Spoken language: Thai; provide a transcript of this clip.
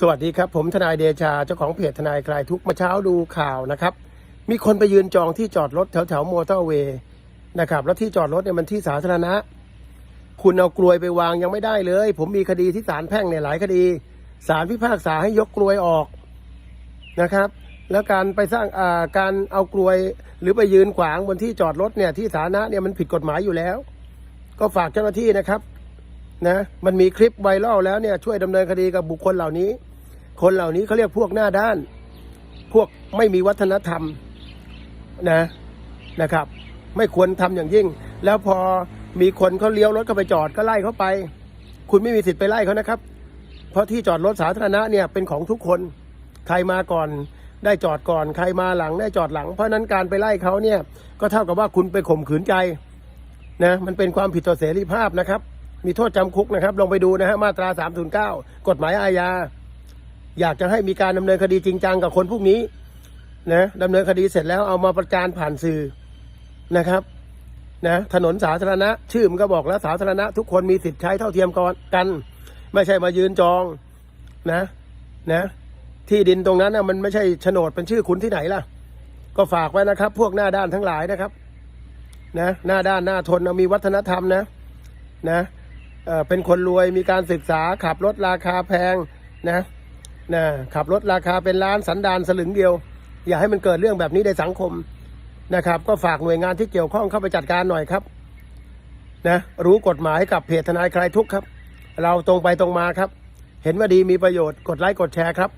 สวัสดีครับ ผมทนายเดชาเจ้าของเพจทนายคลายทุกมาเช้าดูข่าวนะครับ มีคนไปยืนจองที่จอดรถแถวแถวมอเตอร์เวย์นะครับ แล้วที่จอดรถเนี่ยมันที่สาธารณะ คุณเอากลวยไปวางยังไม่ได้เลย ผมมีคดีที่ศาลแพ่งเนี่ยหลายคดีศาลพิพากษาให้ยกกลวยออกนะครับ แล้วการไปสร้างอ่าการเอากลวยหรือไปยืนขวางบนที่จอดรถเนี่ยที่สาธารณะเนี่ยมันผิดกฎหมายอยู่แล้ว ก็ฝากเจ้าหน้าที่นะครับ นะมันมีคลิปไวรัลแล้วเนี่ยช่วยดำเนินคดีกับบุคคลเหล่านี้ คนเหล่านี้เขาเรียกพวกหน้าด้าน พวกไม่มีวัฒนธรรมนะนะครับ ไม่ควรทำอย่างยิ่ง แล้วพอมีคนเขาเลี้ยวรถเข้าไปจอดก็ไล่เขาไป คุณไม่มีสิทธิ์ไปไล่เขานะครับ เพราะที่จอดรถสาธารณะเนี่ยเป็นของทุกคน ใครมาก่อนได้จอดก่อน ใครมาหลังได้จอดหลัง เพราะนั้นการไปไล่เขาเนี่ยก็เท่ากับว่าคุณไปข่มขืนใจนะมันเป็นความผิดต่อเสรีภาพนะครับ มีโทษจำคุกนะครับ ลองไปดูนะฮะมาตรา 309 กฎหมายอาญา อยากจะให้มีการดำเนินคดีจริงจังกับคนพวกนี้นะดำเนินคดีเสร็จแล้วเอามาประจานผ่านสื่อนะครับนะถนนสาธารณะ ชื่อมันก็บอกแล้วสาธารณะ ทุกคนมีสิทธิ์ใช้เท่าเทียมกัน ไม่ใช่มายืนจองนะนะที่ดินตรงนั้นนะมันไม่ใช่โฉนดเป็นชื่อคุณที่ไหนล่ะ ก็ฝากไว้นะครับ พวกหน้าด้านทั้งหลายนะครับ นะ หน้าด้านหน้าทนนะมีวัฒนธรรมนะ นะ เออเป็นคนรวยมีการศึกษาขับรถราคาแพงนะนะขับรถราคาเป็นล้านสันดานสลึงเดียว อย่าให้มันเกิดเรื่องแบบนี้ในสังคมนะครับ ก็ฝากหน่วยงานที่เกี่ยวข้องเข้าไปจัดการหน่อยครับนะรู้กฎหมายกับเพจทนายใครทุกครับ เราตรงไปตรงมาครับ เห็นว่าดีมีประโยชน์กดไลค์กดแชร์ครับ